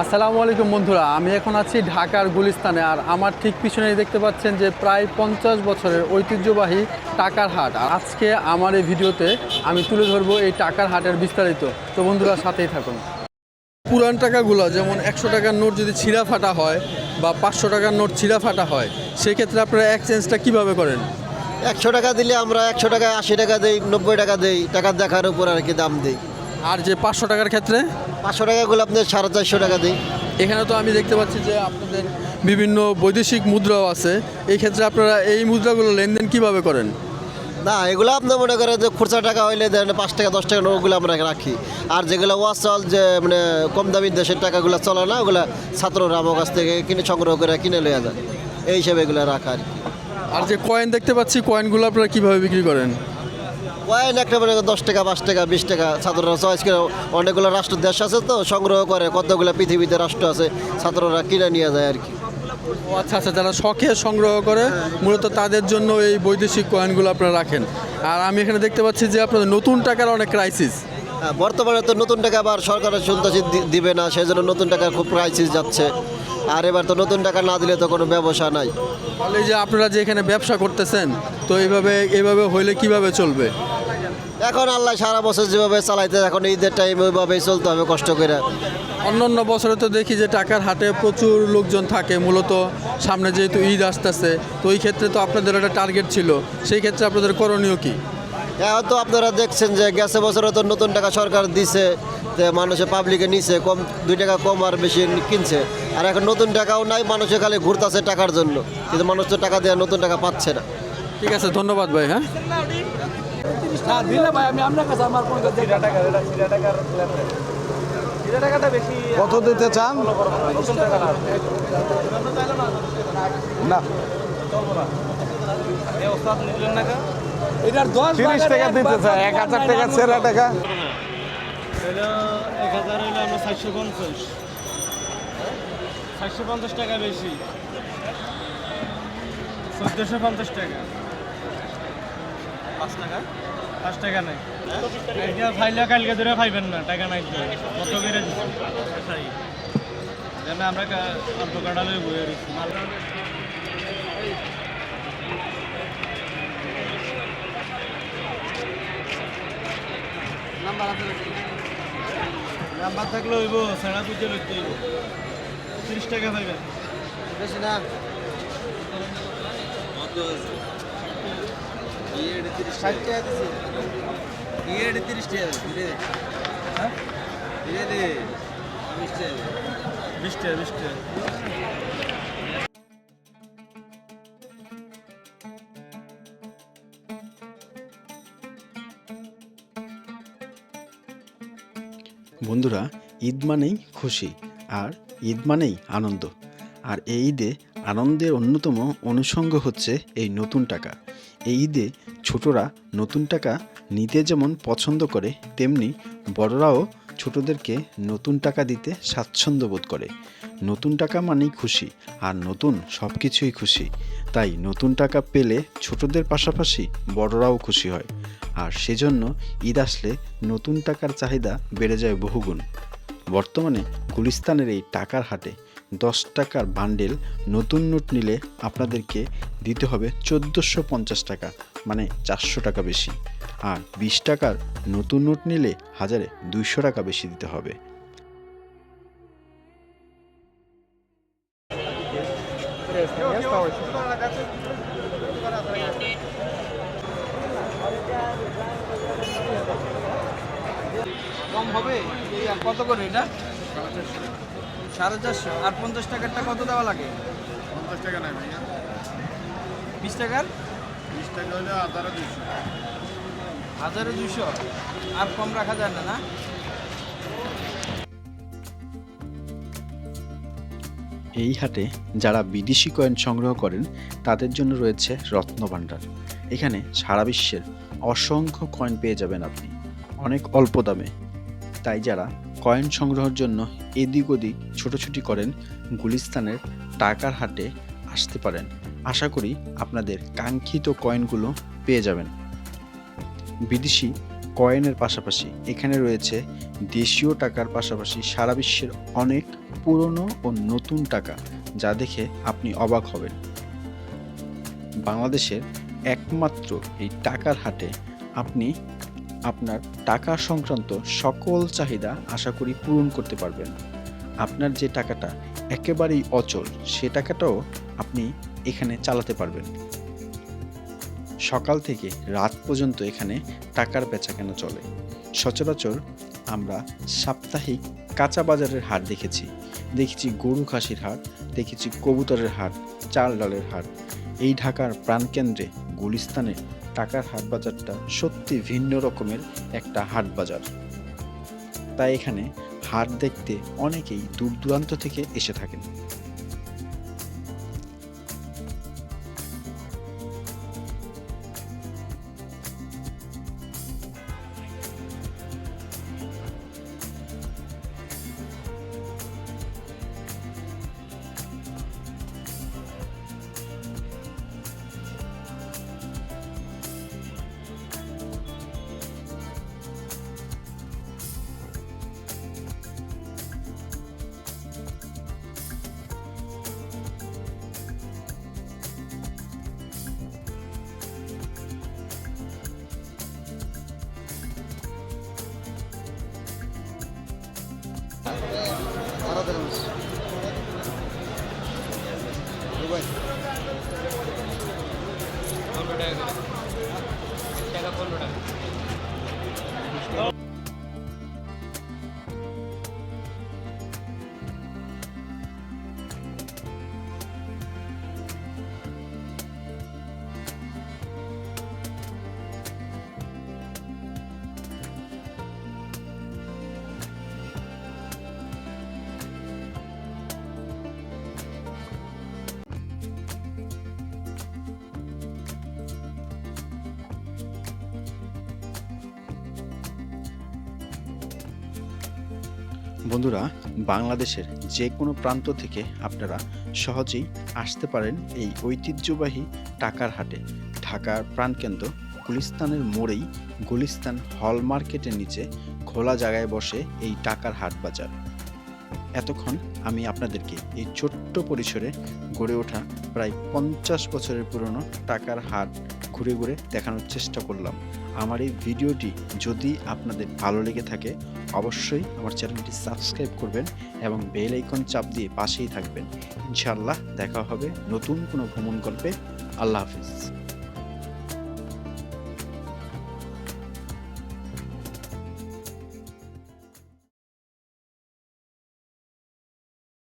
আসসালামু আলাইকুম বন্ধুরা, আমি এখন আছি ঢাকার গুলিস্তানে আর আমার ঠিক পিছনেই দেখতে পাচ্ছেন যে প্রায় পঞ্চাশ বছরের ঐতিহ্যবাহী টাকার হাট। আর আজকে আমার এই ভিডিওতে আমি তুলে ধরবো এই টাকার হাটের বিস্তারিত। তো বন্ধুরা, সাথেই থাকুন। পুরান টাকাগুলো, যেমন একশো টাকার নোট যদি ছিঁড়া ফাটা হয় বা পাঁচশো টাকার নোট ছিঁড়া ফাটা হয়, সেক্ষেত্রে আপনারা এক্সচেঞ্জটা কীভাবে করেন? একশো টাকা দিলে আমরা একশো টাকায় আশি টাকা দেই, নব্বই টাকা দেই টাকার দেখার উপর আর কি দাম দিই। আর যে পাঁচশো টাকার ক্ষেত্রে? পাঁচশো টাকাগুলো আপনার সাড়ে চারশো টাকা দিই। এখানে তো আমি দেখতে পাচ্ছি যে আপনাদের বিভিন্ন বৈদেশিক মুদ্রাও আছে। এই ক্ষেত্রে আপনারা এই মুদ্রাগুলো লেনদেন কীভাবে করেন? না এগুলো আপনার মনে করেন যে খুচরা টাকা হইলে দেন পাঁচ টাকা দশ টাকা ওগুলো আমরা রাখি। আর যেগুলো ওয়াসল যে মানে কম দামি দেশের টাকাগুলো চলে না ওগুলো ছাত্ররা আমার কাছ থেকে কিনে সংগ্রহ করে কিনে লইয়া যায়। এই হিসাবে এগুলো রাখা আর কি। আর যে কয়েন দেখতে পাচ্ছি কয়েনগুলো আপনারা কীভাবে বিক্রি করেন? কয়েন একটা মানে দশ টাকা পাঁচ টাকা বিশ টাকা ছাত্ররা চয়েস করে। অনেকগুলো রাষ্ট্র দেশ আছে তো সংগ্রহ করে। কতগুলো পৃথিবীতে রাষ্ট্র আছে ছাত্ররা কিনে নিয়ে যায় আর কি। ও আচ্ছা আচ্ছা যারা শখে সংগ্রহ করে মূলত তাদের জন্য এই বৈদেশিক কয়েনগুলো আপনারা রাখেন। আর আমি এখানে দেখতে পাচ্ছি যে আপনাদের নতুন টাকার অনেক ক্রাইসিস হ্যাঁ, বর্তমানে তো নতুন টাকা আবার সরকারের শুনতেছি দিবে না সেই জন্য নতুন টাকার খুব ক্রাইসিস যাচ্ছে। আর এবার তো নতুন টাকা না দিলে তো কোনো ব্যবসা নাই। এই যে আপনারা যে এখানে ব্যবসা করতেছেন তো এইভাবে এইভাবে হইলে কীভাবে চলবে? এখন আল্লাহ সারা বছর যেভাবে চালাইতে এখন ঈদের টাইম ওইভাবেই চলতে হবে কষ্ট করে। অন্য অন্য বছরে তো দেখি যে টাকার হাটে প্রচুর লোকজন থাকে মূলত সামনে যেহেতু ঈদ আসতেছে তো এই ক্ষেত্রে তো আপনাদের একটা টার্গেট ছিল। সেই ক্ষেত্রে আপনাদের করণীয় কি? এখন তো আপনারা দেখছেন যে গেছে বছরে তো নতুন টাকা সরকার দিছে যে মানুষে পাবলিকে নিছে কম দুই টাকা কম আর বেশি কিনছে। আর এখন নতুন টাকাও নাই মানুষে খালি ঘুরতেছে টাকার জন্য। কিন্তু মানুষ তো টাকা দিয়ে নতুন টাকা পাচ্ছে না। ঠিক আছে ধন্যবাদ ভাই হ্যাঁ? না দিলে ভাই আমি আপনার কাছে আমার কোনো টাকাটা বেশি কত দিতে চান? না। এটার দশ তিরিশ টাকা দিতে চাই এক হাজার টাকা সেরা টাকা। এক হাজার হইল আমরা চারশো পঞ্চাশ। চারশো পঞ্চাশ টাকা বেশি। চোদ্দোশো পঞ্চাশ টাকা। পাঁচ টাকা? পাঁচ টাকা নাই। এটা ফাইলে কালকে ধরে পাইবেন না টাকা নাই কত করে দিচ্ছি যেন আমরা অল্প কাটালে বয়ে রয়েছি নাম্বার থাকলে হইব সেনা পুজো লইতে হইব তিরিশ টাকা পাইবেন। বেশি না? ষাট বন্ধুরা, ঈদ মানেই খুশি আর ঈদ মানেই আনন্দ। আর এই ঈদে আনন্দের অন্যতম অনুষঙ্গ হচ্ছে এই নতুন টাকা। এই ঈদে ছোটরা নতুন টাকা নিতে যেমন পছন্দ করে, তেমনি বড়রাও ছোটদেরকে নতুন টাকা দিতে স্বাচ্ছন্দ্য বোধ করে। নতুন টাকা মানেই খুশি, আর নতুন সব কিছুই খুশি। তাই নতুন টাকা পেলে ছোটদের পাশাপাশি বড়রাও খুশি হয়। আর সেজন্য ঈদ আসলে নতুন টাকার চাহিদা বেড়ে যায় বহুগুণ। বর্তমানে গুলিস্তানের এই টাকার হাটে দশ টাকার বান্ডেল নতুন নোট নিলে আপনাদেরকে দিতে হবে চোদ্দোশো পঞ্চাশ টাকা মানে চারশো টাকা বেশি। আর বিশ টাকার নতুন নোট নিলে হাজারে দুইশো টাকা বেশি দিতে হবে। কম হবে? কত করে এটা? সাড়ে চারশো। আর পঞ্চাশ টাকারটা কত দেওয়া লাগে? পঞ্চাশ টাকা নাই ভাইয়া। বিশ টাকার বিশ টাকা হলে হাজারে দুশো হাজারে দুশো আর কম রাখা যায় না না? এই হাটে যারা বিদেশি কয়েন সংগ্রহ করেন তাদের জন্য রয়েছে রত্নভাণ্ডার এখানে সারা বিশ্বের অসংখ্য কয়েন পেয়ে যাবেন আপনি। অনেক অল্প দামে। তাই যারা কয়েন সংগ্রহের জন্য এদিক ওদিক ছোটোছুটি করেন গুলিস্তানের টাকার হাটে আসতে পারেন। আশা করি আপনাদের কাঙ্ক্ষিত কয়েনগুলো পেয়ে যাবেন। বিদেশি কয়েনের পাশাপাশি এখানে রয়েছে দেশীয় টাকার পাশাপাশি সারা বিশ্বের অনেক পুরনো ও নতুন টাকা, যা দেখে আপনি অবাক হবেন। বাংলাদেশের একমাত্র এই টাকার হাটে আপনি আপনার টাকা সংক্রান্ত সকল চাহিদা আশা করি পূরণ করতে পারবেন। আপনার যে টাকাটা একেবারেই অচল সে টাকাটাও আপনি এখানে চালাতে পারবেন। সকাল থেকে রাত পর্যন্ত এখানে টাকার বেচাকেনা চলে। সচরাচর আমরা সাপ্তাহিক কাঁচা বাজারের হাট দেখেছি। দেখেছি গরু খাসির হাট, দেখেছি কবুতরের হাট, চাল ডালের হাট। এই ঢাকার প্রাণকেন্দ্রে, গুলিস্তানে টাকার হাট বাজারটা সত্যি ভিন্ন রকমের একটা হাট বাজার। তাই এখানে হাট দেখতে অনেকেই দূর দূরান্ত থেকে এসে থাকেন। টাকা পনেরো টাকা বন্ধুরা, বাংলাদেশের যে কোনো প্রান্ত থেকে আপনারা সহজেই আসতে পারেন এই ঐতিহ্যবাহী টাকার হাটে। ঢাকার প্রাণকেন্দ্র গুলিস্তানের মোড়েই গুলিস্তান হল মার্কেটের নিচে খোলা জায়গায় বসে এই টাকার হাট বাজার। এতক্ষণ আমি আপনাদেরকে এই ছোট্ট পরিসরে গড়ে ওঠা প্রায় পঞ্চাশ বছরের পুরনো টাকার হাট ঘুরে ঘুরে দেখানোর চেষ্টা করলাম। আমার এই ভিডিওটি যদি আপনাদের ভালো লেগে থাকে, অবশ্যই আমার চ্যানেলটি সাবস্ক্রাইব করবেন এবং বেল আইকন চাপ দিয়ে পাশেই থাকবেন। ইনশাআল্লাহ দেখা হবে নতুন কোনো ভ্রমণ গল্পে আল্লাহ হাফিজ।